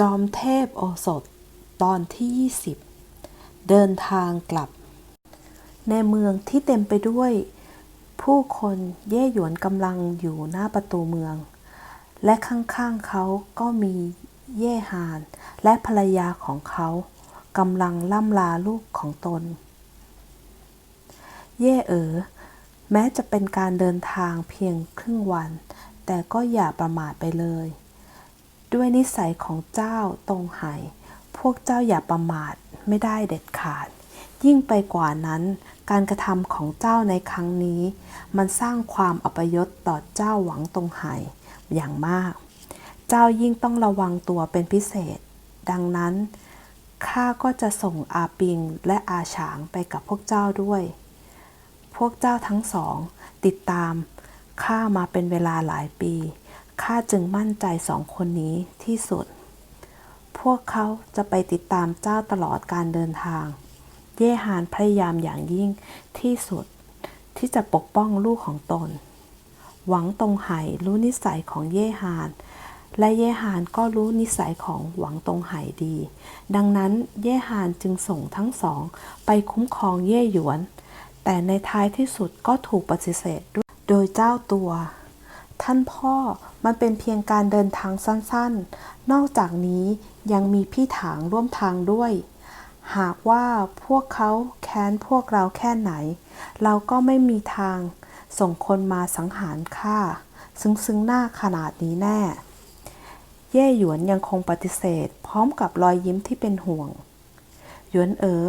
จอมเทพโอสถตอนที่ 20 เดินทางกลับ ในเมืองที่เต็มไปด้วย ผู้คนเย่หยวนกำลังอยู่หน้าประตูเมือง และข้างๆเขาก็มีเย่หาน และภรรยาของเขากำลังล่ำลาลูกของตน เย่เอ๋อแม้จะเป็นการเดินทางเพียงครึ่งวัน แต่ก็อย่าประมาทไปเลย ด้วยนิสัยของเจ้าตรงไหพวกเจ้าอย่าประมาทไม่ได้เด็ดขาด ยิ่งไปกว่านั้น การกระทำของเจ้าในครั้งนี้ มันสร้างความอัปยศต่อเจ้าหวังตรงไหอย่างมาก เจ้ายิ่งต้องระวังตัวเป็นพิเศษ ดังนั้นข้าก็จะส่งอาปิงและอาฉางไปกับพวกเจ้าด้วย พวกเจ้าทั้งสอง ติดตามข้ามาเป็นเวลาหลายปี ข้าจึงมั่นใจสองคนนี้ที่สุด พวกเขาจะไปติดตามเจ้าตลอดการเดินทาง เย่หานพยายามอย่างยิ่งที่สุด ที่จะปกป้องลูกของตน หวังตรงไหรู้นิสัยของเย่หาน และเย่หานก็รู้นิสัยของหวังตรงไหดี ดังนั้นเย่หานจึงส่งทั้งสองไปคุ้มครองเย่หยวน แต่ในท้ายที่สุดก็ถูกปฏิเสธโดยเจ้าตัว ท่านพ่อมันเป็นเพียงการเดินทางสั้นๆ นอกจากนี้ยังมีพี่ถางร่วมทางด้วย หากว่าพวกเขาแค้นพวกเราแค่ไหน เราก็ไม่มีทางส่งคนมาสังหารข้าซึ่งซึ่งหน้าขนาดนี้แน่ เย่หยวนยังคงปฏิเสธ พร้อมกับรอยยิ้มที่เป็นห่วง หยวนเอ๋อ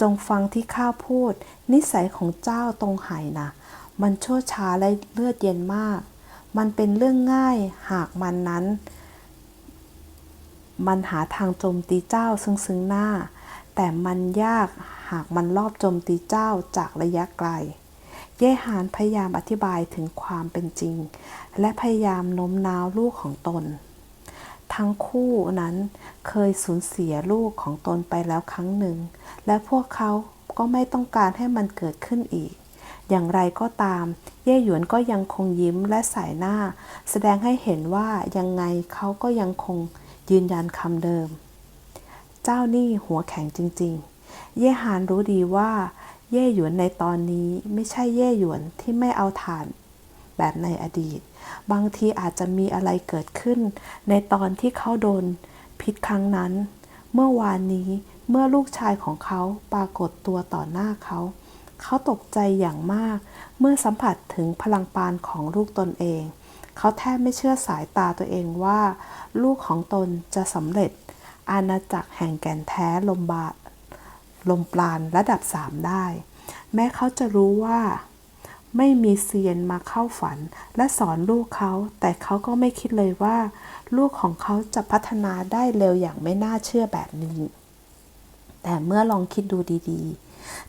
จงฟังที่ข้าพูด นิสัยของเจ้าตรงไหนะมันชั่วช้าและเลือดเย็นมาก มันเป็นเรื่องง่ายหากมันนั้น มันหาทางโจมตีเจ้าซึ่งซึ่งหน้า แต่มันยากหากมันรอบโจมตีเจ้าจากระยะไกล เย่หานพยายามอธิบายถึงความเป็นจริง และพยายามโน้มน้าวลูกของตน ทั้งคู่นั้นเคยสูญเสียลูกของตนไปแล้วครั้งหนึ่ง และพวกเขาก็ไม่ต้องการให้มันเกิดขึ้นอีก อย่างไรก็ตาม เย่หยวนก็ยังคงยิ้มและสายหน้า แสดงให้เห็นว่ายังไงเขาก็ยังคงยืนยันคำเดิม เจ้านี่หัวแข็งจริง ๆ เย่หานรู้ดีว่า เย่หยวนในตอนนี้ไม่ใช่เย่หยวนที่ไม่เอาฐาน แบบในอดีต บางทีอาจจะมีอะไรเกิดขึ้น ในตอนที่เขาโดนพิษครั้งนั้น เมื่อวานนี้เมื่อลูกชายของเขาปรากฏตัวต่อหน้าเขา เขาตกใจอย่างมาก เมื่อสัมผัสถึงพลังปานของลูกตนเอง เขาแทบไม่เชื่อสายตาตัวเองว่า ลูกของตนจะสำเร็จ อาณาจักรแห่งแก่นแท้ลมบาลมปราณระดับสามได้ แม้เขาจะรู้ว่า ไม่มีเซียนมาเข้าฝันและสอนลูกเขา แต่เขาก็ไม่คิดเลยว่า ลูกของเขาจะพัฒนาได้เร็วอย่างไม่น่าเชื่อแบบนี้ แต่เมื่อลองคิดดูดีๆ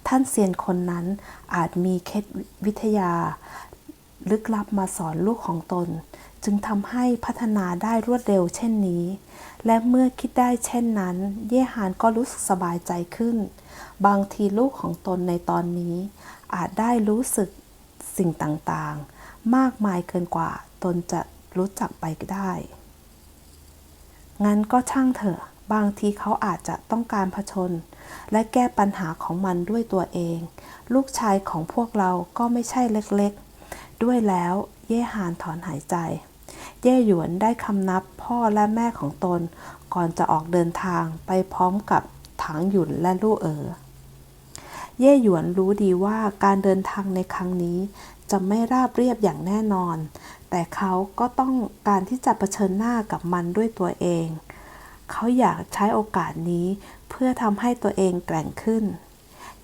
ท่านเซียนคนนั้นอาจมีเคล็ดวิทยา ลึกลับมาสอนลูกของตน จึงทำให้พัฒนาได้รวดเร็วเช่นนี้ และเมื่อคิดได้เช่นนั้น เย่หานก็รู้สึกสบายใจขึ้น บางทีลูกของตนในตอนนี้ อาจได้รู้สึกสิ่งต่างๆ มากมายเกินกว่าตนจะรู้จักไปได้ งั้นก็ช่างเถอะ บางทีเขาอาจจะต้องการผชน และแก้ปัญหาของมันด้วยตัวเอง ลูกชายของพวกเราก็ไม่ใช่เล็กๆ ด้วยแล้วเย่หานถอนหายใจ เย่หยวนได้คำนับพ่อและแม่ของตน ก่อนจะออกเดินทางไปพร้อมกับถังหยุนและลู่เอ๋อเย่หยวนรู้ดีว่าการเดินทางในครั้งนี้จะไม่ราบเรียบอย่างแน่นอน แต่เขาก็ต้องการที่จะเผชิญหน้ากับมันด้วยตัวเอง เขาอยากใช้โอกาสนี้เพื่อทำให้ตัวเองแกร่งขึ้น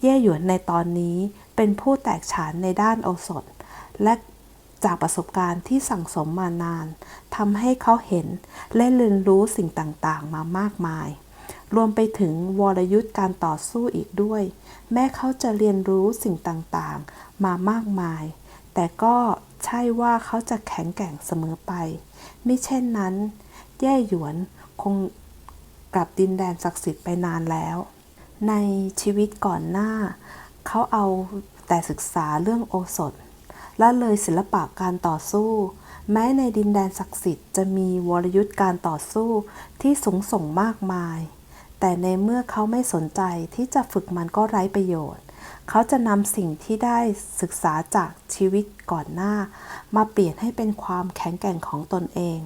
เย่หยวนในตอนนี้เป็นผู้แตกฉานในด้านโอสถ และจากประสบการณ์ที่สั่งสมมานานทำให้เขาเห็นและเรียนรู้สิ่งต่างๆ มามากมาย รวมไปถึงวรยุทธ์การต่อสู้อีกด้วย แม้เขาจะเรียนรู้สิ่งต่างๆ มามากมาย แต่ก็ใช่ว่าเขาจะแข็งแกร่งเสมอไปไม่เช่นนั้น แย่หยวนคง กลับดินแดนศักดิ์สิทธิ์ไปนานแล้ว ในชีวิตก่อนหน้า เขาเอาแต่ศึกษาเรื่องโอสถ และเลยศิลปะการต่อสู้ แม้ในดินแดนศักดิ์สิทธิ์จะมีวรยุทธ์การต่อสู้ที่สูงส่งมากมาย แต่ในเมื่อเขาไม่สนใจที่จะฝึกมันก็ไร้ประโยชน์ เขาจะนำสิ่งที่ได้ศึกษาจากชีวิตก่อนหน้า มาเปลี่ยนให้เป็นความแข็งแกร่งของตนเอง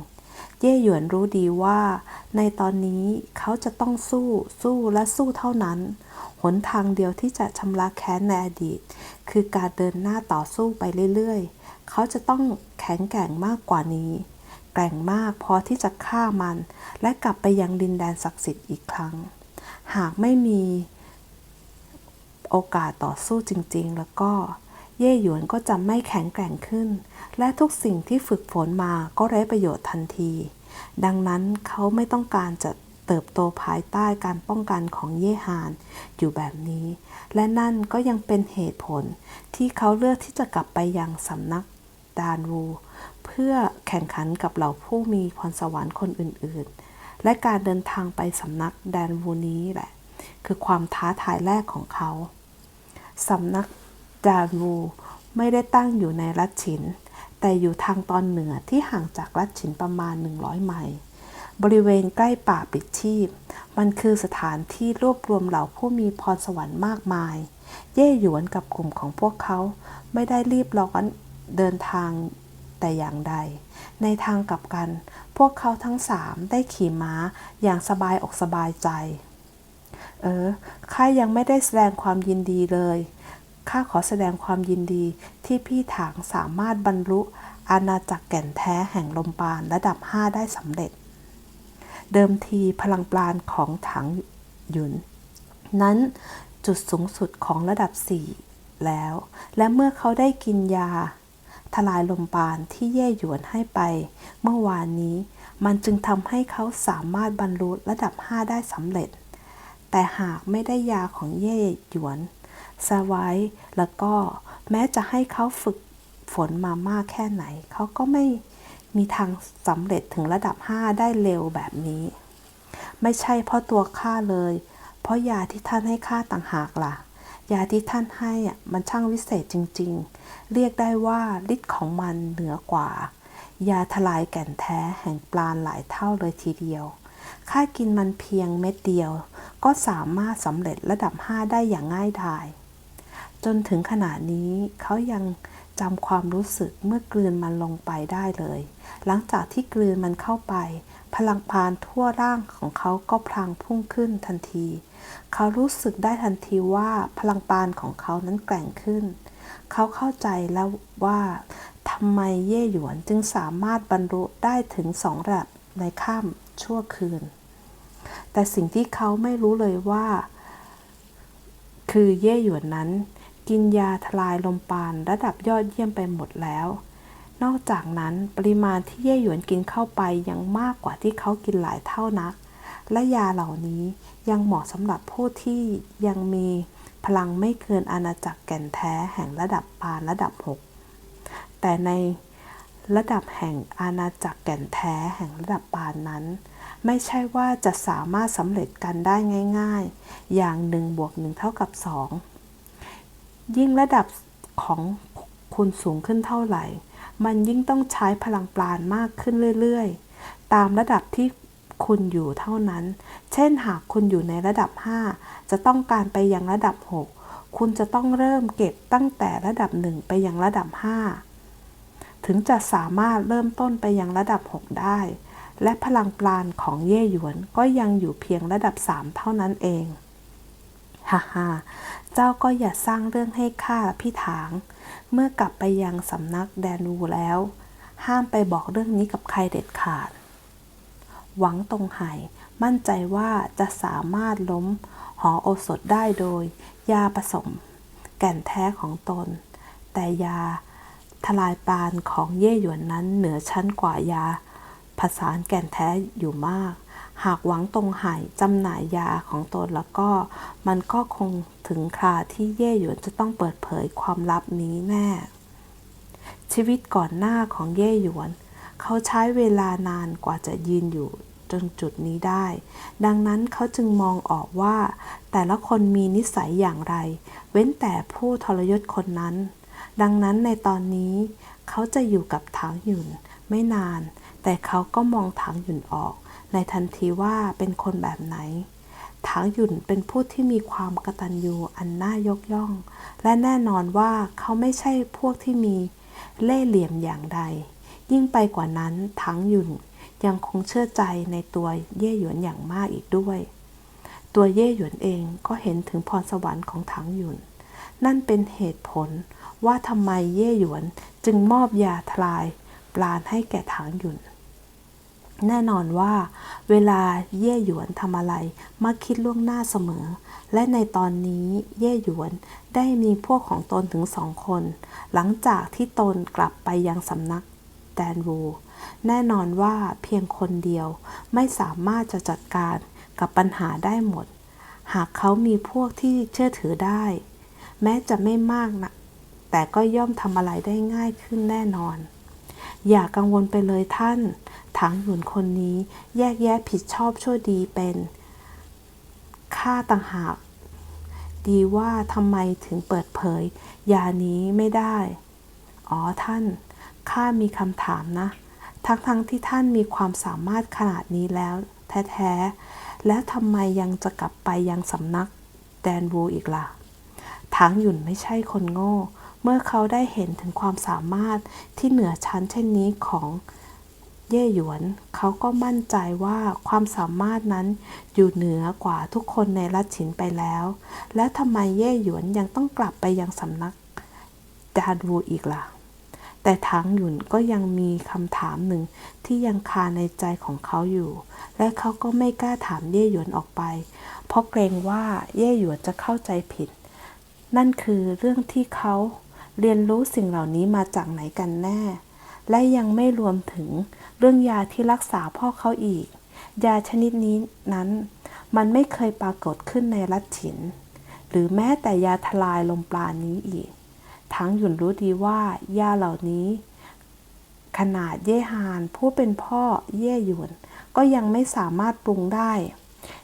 เย่หยวนรู้ดีว่า ในตอนนี้เขาจะต้องสู้สู้และสู้เท่านั้น หนทางเดียวที่จะชำระแค้นในอดีต คือการเดินหน้าต่อสู้ไปเรื่อยๆ เขาจะต้องแข็งแกร่งมากกว่านี้ แกร่งมากพอที่จะฆ่ามัน และกลับไปยังดินแดนศักดิ์สิทธิ์อีกครั้ง หากไม่มีโอกาสต่อสู้จริง ๆ แล้วก็ เย่หยวนก็จะไม่แข็งแกร่งขึ้น และทุกสิ่งที่ฝึกฝนมาก็ไร้ประโยชน์ทันที ดังนั้นเขาไม่ต้องการจะเติบโตภายใต้การป้องกันของเย่ฮานอยู่แบบนี้ และนั่นก็ยังเป็นเหตุผลที่เขาเลือกที่จะกลับไปยังสำนักดานวู เพื่อแข่งขันกับเหล่าผู้มีพรสวรรค์คนอื่นๆ และการเดินทางไปสำนักแดนวูนี้แหละ คือความท้าทายแรกของเขาสำนัก ดานวูไม่ได้ตั้งอยู่ในรัฐฉิน แต่อยู่ทางตอนเหนือที่ห่างจากรัฐฉินประมาณ 100 ไมล์ บริเวณใกล้ป่าปิดชีพ มันคือสถานที่รวบรวมเหล่าผู้มีพรสวรรค์มากมาย เย่หยวนกับกลุ่มของพวกเขา ไม่ได้รีบร้อนเดินทางแต่อย่างใด ในทางกลับกัน พวกเขาทั้งสามได้ขี่ม้าอย่างสบายอกสบายใจ เออข้ายังไม่ได้แสดงความยินดีเลย ข้าขอแสดงความยินดีที่พี่ถางสามารถบรรลุอาณาจักรแก่นแท้แห่งลมปานระดับ 5 ได้สำเร็จ เดิมทีพลังปราณของถังหยุน นั้นจุดสูงสุดของระดับ 4 แล้ว และเมื่อเขาได้กินยา ทลายลมปานที่เย่หยวนให้ไป เมื่อวานนี้มันจึงทำให้เขาสามารถบรรลุระดับ 5 ได้สำเร็จ แต่หากไม่ได้ยาของเย่หยวน ซาไว้ แล้วก็แม้จะให้เขาฝึกฝนมามากแค่ไหน เขาก็ไม่มีทางสำเร็จถึงระดับ 5 ได้เร็วแบบนี้ ไม่ใช่เพราะตัวข้าเลย เพราะยาที่ท่านให้ข้าต่างหากล่ะ ยาที่ท่านให้อะมันช่างวิเศษจริง ๆ เรียกได้ว่าฤทธิ์ของมันเหนือกว่า ยาทลายแก่นแท้แห่งปราณหลายเท่าเลยทีเดียวข้ากินมันเพียงเม็ดเดียว ก็สามารถสำเร็จระดับ 5 ได้อย่างง่ายดาย จนถึงขณะนี้เขายังจำความรู้สึกเมื่อกลืนมันลงไปได้เลย หลังจากที่กลืนมันเข้าไป พลังพานทั่วร่างของเขาก็พลางพุ่งขึ้นทันที เขารู้สึกได้ทันทีว่าพลังปานของเขานั้นแกร่งขึ้น เขาเข้าใจแล้วว่าทำไมเย่หยวนจึงสามารถบรรลุได้ถึงสองระดับในข้ามชั่วคืน แต่สิ่งที่เขาไม่รู้เลยว่า คือเย่หยวนนั้น กินยาทลายลมปานระดับยอดเยี่ยมไปหมดแล้ว นอกจากนั้นปริมาณที่เย่หยวนกินเข้าไปยังมากกว่าที่เขากินหลายเท่านัก และยาเหล่านี้ยังเหมาะสำหรับผู้ที่ยังมีพลังไม่เกินอาณาจักรแก่นแท้แห่งระดับปานระดับ 6 แต่ในระดับแห่งอาณาจักรแก่นแท้แห่งระดับปานนั้น ไม่ใช่ว่าจะสามารถสำเร็จกันได้ง่าย ๆ อย่าง1บวก1เท่ากับ2 ยิ่งระดับของคุณสูงขึ้นเท่าไหร่ มันยิ่งต้องใช้พลังปราณมากขึ้นเรื่อยๆ ตามระดับที่คุณอยู่เท่านั้น เช่นหากคุณอยู่ในระดับ 5 จะต้องการไปยังระดับ 6 คุณจะต้องเริ่มเก็บตั้งแต่ระดับ 1 ไปยังระดับ 5 ถึงจะสามารถเริ่มต้นไปยังระดับ 6 ได้ และพลังปราณของเย่หยวนก็ยังอยู่เพียงระดับ 3 เท่านั้นเอง ฮ่าฮ่าเจ้าก็อย่าสร้างเรื่องให้ข้าพี่ถาง เมื่อกลับไปยังสำนักแดนูแล้ว ห้ามไปบอกเรื่องนี้กับใครเด็ดขาด หวังตรงไห่มั่นใจว่าจะสามารถล้มหอโอสถได้โดย ยาผสม แก่นแท้ของตน แต่ยาทลายปานของเย่หยวนนั้นเหนือชั้นกว่ายา ผสานแก่นแท้อยู่มาก หากหวังตรงไห่จำหน่ายยาของตนแล้วก็ มันก็คงถึงคราที่เย่หยวนจะต้องเปิดเผยความลับนี้แน่ ชีวิตก่อนหน้าของเย่หยวน เขาใช้เวลานานกว่าจะยืนอยู่จนจุดนี้ได้ ดังนั้นเขาจึงมองออกว่า แต่ละคนมีนิสัยอย่างไร เว้นแต่ผู้ทรยศคนนั้น ดังนั้นในตอนนี้ เขาจะอยู่กับถางหยุนไม่นาน แต่เขาก็มองถางหยุนออก ในทันทีว่าเป็นคนแบบไหนถางหยุนเป็นผู้ที่มีความกตัญญูอันน่ายกย่อง และแน่นอนว่าเขาไม่ใช่พวกที่มีเล่ห์เหลี่ยมอย่างใด ยิ่งไปกว่านั้นถางหยุนยังคงเชื่อใจในตัวเย่หยวนอย่างมากอีกด้วย ตัวเย่หยวนเองก็เห็นถึงพรสวรรค์ของถางหยุนนั่นเป็นเหตุผลว่าทำไมเย่หยวนจึงมอบยาทลายปราณให้แก่ถางหยุน แน่นอนว่า เวลาเย่หยวนทำอะไร มักคิดล่วงหน้าเสมอ และในตอนนี้เย่หยวนได้มีพวกของตนถึงสองคน หลังจากที่ตนกลับไปยังสำนักแดนวู แน่นอนว่าเพียงคนเดียวไม่สามารถจะจัดการกับปัญหาได้หมด หากเขามีพวกที่เชื่อถือได้ แม้จะไม่มากนะแต่ก็ย่อมทำอะไรได้ง่ายขึ้นแน่นอน อย่ากังวลไปเลยท่านถางหยุนคนนี้แยกแยะผิดชอบชั่วดีเป็นข้าต่างหาก ดีว่าทำไมถึงเปิดเผย ยานี้ไม่ได้ อ๋อท่านข้ามีคำถามนะ ทั้งทั้งๆที่ท่านมีความสามารถขนาดนี้แล้ว แท้ๆ แล้วทำไมยังจะกลับไปยังสำนักแดนวูอีกล่ะถางหยุ่นไม่ใช่คนโง่เมื่อเขาได้เห็นถึงความสามารถที่เหนือชั้นเช่นนี้ของเย่หยวน เขาก็มั่นใจว่าความสามารถนั้นอยู่เหนือกว่าทุกคนในรัฐฉินไปแล้ว แล้วทำไมเย่หยวนยังต้องกลับไปยังสำนักดานวูอีกล่ะ แต่ทางหยุนก็ยังมีคำถามหนึ่งที่ยังคาในใจของเขาอยู่ และเขาก็ไม่กล้าถามเย่หยวนออกไป เพราะเกรงว่าเย่หยวนจะเข้าใจผิด นั่นคือเรื่องที่เขา เรียนรู้สิ่งเหล่านี้มาจากไหนกันแน่ และยังไม่รวมถึงเรื่องยาที่รักษาพ่อเขาอีก ยาชนิดนี้นั้น มันไม่เคยปรากฏขึ้นในรัฐฉิน หรือแม้แต่ยาทลายลมปราณนี้อีก ทั้งหยุนรู้ดีว่ายาเหล่านี้ ขนาดเย่ฮานผู้เป็นพ่อเย่หยวนก็ยังไม่สามารถปรุงได้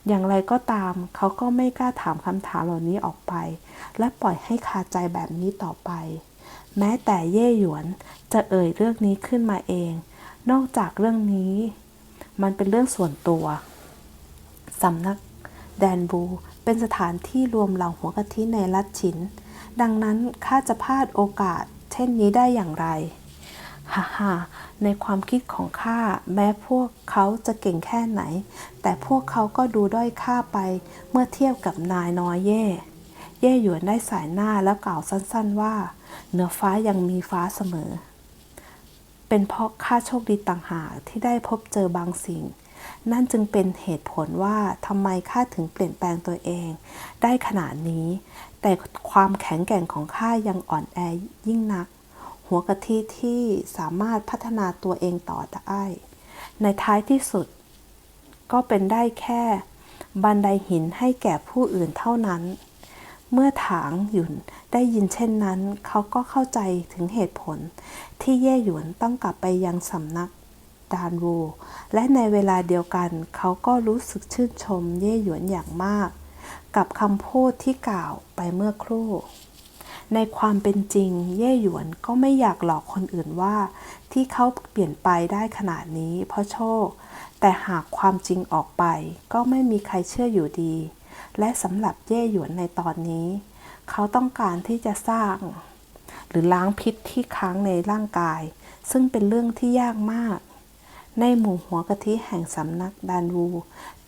อย่างไรก็ตาม เขาก็ไม่กล้าถามคำถามเหล่านี้ออกไป และปล่อยให้คาใจแบบนี้ต่อไป แม้แต่เย่หยวนจะเอ่ยเรื่องนี้ขึ้นมาเอง นอกจากเรื่องนี้ มันเป็นเรื่องส่วนตัวสำนักแดนบูเป็นสถานที่รวมเหล่าหัวกะทิในรัฐฉิน ดังนั้นข้าจะพลาดโอกาส เช่นนี้ได้อย่างไร ฮ่าฮ่าในความคิดของข้าแม้พวกเขาจะเก่งแค่ไหน แต่พวกเขาก็ดูด้อยค่าไปเมื่อเทียบกับนายน้อยเย่ เย่หยวนได้สายหน้าแล้วกล่าวสั้นๆว่า เหนือฟ้ายังมีฟ้าเสมอ เป็นเพราะข้าโชคดีต่างหากที่ได้พบเจอบางสิ่ง นั่นจึงเป็นเหตุผลว่าทำไมข้าถึงเปลี่ยนแปลงตัวเอง ได้ขนาดนี้ แต่ความแข็งแกร่งของข้ายังอ่อนแอยิ่งนัก หัวกะทิที่สามารถพัฒนาตัวเองต่อได้ ในท้ายที่สุด ก็เป็นได้แค่ บันไดหินให้แก่ผู้อื่นเท่านั้น เมื่อถางหยุนได้ยินเช่นนั้น เขาก็เข้าใจถึงเหตุผล ที่เย่หยวนต้องกลับไปยังสำนักดานวู และในเวลาเดียวกัน เขาก็รู้สึกชื่นชมเย่หยวนอย่างมาก กับคำพูดที่กล่าวไปเมื่อครู่ ในความเป็นจริง เย่หยวนก็ไม่อยากหลอกคนอื่นว่า ที่เขาเปลี่ยนไปได้ขนาดนี้ เพราะโชค แต่หากความจริงออกไป ก็ไม่มีใครเชื่ออยู่ดี และสำหรับเย่หยวนในตอนนี้ เขาต้องการที่จะสร้าง หรือล้างพิษที่ค้างในร่างกาย ซึ่งเป็นเรื่องที่ยากมาก ในหมู่หัวกะทิแห่งสำนักดานวู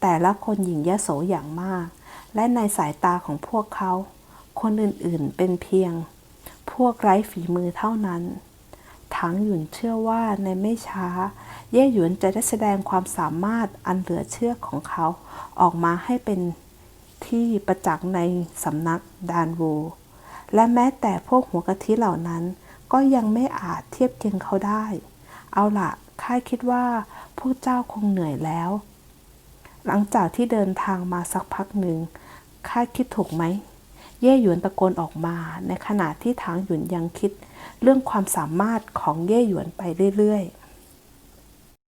แต่ละคนหญิงยโสอย่างมาก และในสายตาของพวกเขา คนอื่นๆ เป็นเพียง พวกไร้ฝีมือเท่านั้นถังหยุนเชื่อว่าในไม่ช้า เย่หยวนจะได้แสดงความสามารถอันเหลือเชื่อของเขาออกมาให้เป็นที่ประจักษ์ในสำนักดานโว และแม้แต่พวกหัวกะทิเหล่านั้น ก็ยังไม่อาจเทียบเคียงเขาได้ เอาล่ะข้าคิดว่าพวกเจ้าคงเหนื่อยแล้ว หลังจากที่เดินทางมาสักพักหนึ่งข้าคิดถูกไหม เย่หยวนตะโกนออกมา ในขณะที่ทางหยุนยังคิด เรื่องความสามารถของเย่หยวนไปเรื่อยๆ